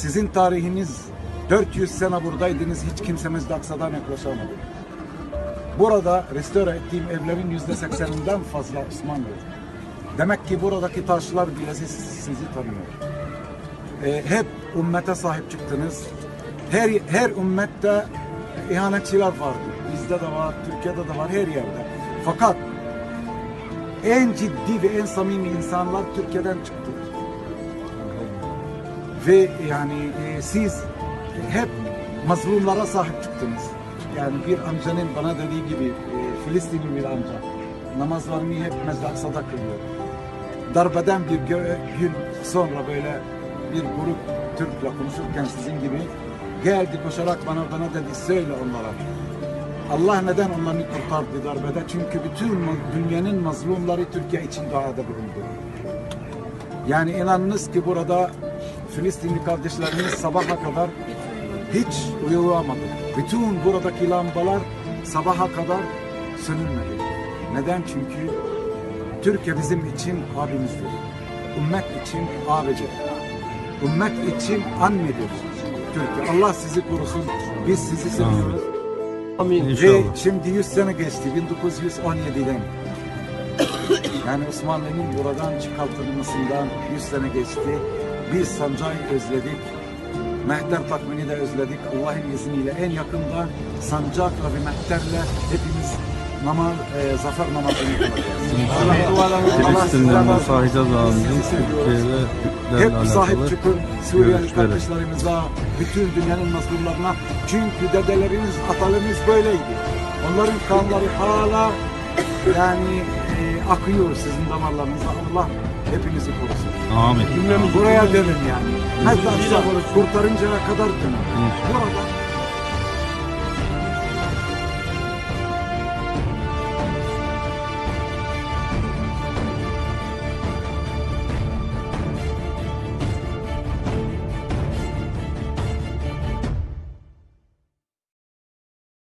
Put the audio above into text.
Sizin tarihiniz 400 sene buradaydınız. Hiç kimsemiz de Aksa'dan yaklaşamadı. Burada restore ettiğim evlerin yüzde sekseninden fazla Osmanlı. Demek ki buradaki taşlar bile siz, sizi tanıyor. Ee, hep ümmete sahip çıktınız. Her her ümmette ihanetçiler vardı. Bizde de var, Türkiye'de de var, her yerde. Fakat en ciddi ve en samimi insanlar Türkiye'den çıktı. Ve yani e, siz hep mazlumlara sahip çıktınız. Yani bir amcanın bana dediği gibi e, Filistinli bir amca namazlarını hep Mescid-i kılıyor. Darbeden bir gün sonra böyle bir grup Türk'le konuşurken sizin gibi geldi koşarak bana bana dedi söyle onlara. Allah neden onları kurtardı darbede? Çünkü bütün dünyanın mazlumları Türkiye için duada bulundu. Yani inanınız ki burada Filistinli kardeşlerimiz sabaha kadar hiç uyuyamadı. Bütün buradaki lambalar sabaha kadar sönülmedi. Neden? Çünkü Türkiye bizim için abimizdir. Ümmet için abidir. Ümmet için annedir. Türkiye. Allah sizi korusun. Biz sizi seviyoruz. Amin. Ve şimdi 100 sene geçti 1917'den. Yani Osmanlı'nın buradan çıkartılmasından 100 sene geçti. Biz Sancak'ı özledik. Mehter takvimini de özledik. Allah'ın izniyle en yakında Sancak'la ve Mehter'le hepimiz namaz, e, zafer namazını kılacağız. Filistin'den lazım. Sizi seviyoruz. Türkiye'de Hep sahip çıkın Suriyeli kardeşlerimize, bütün dünyanın mazlumlarına. Çünkü dedelerimiz, atalarımız böyleydi. Onların kanları hala yani e, akıyor sizin damarlarınızda. Allah hepinizi korusun. Amin. Buraya dönün yani. Hatta kurtarıncaya kadar dönün. Burada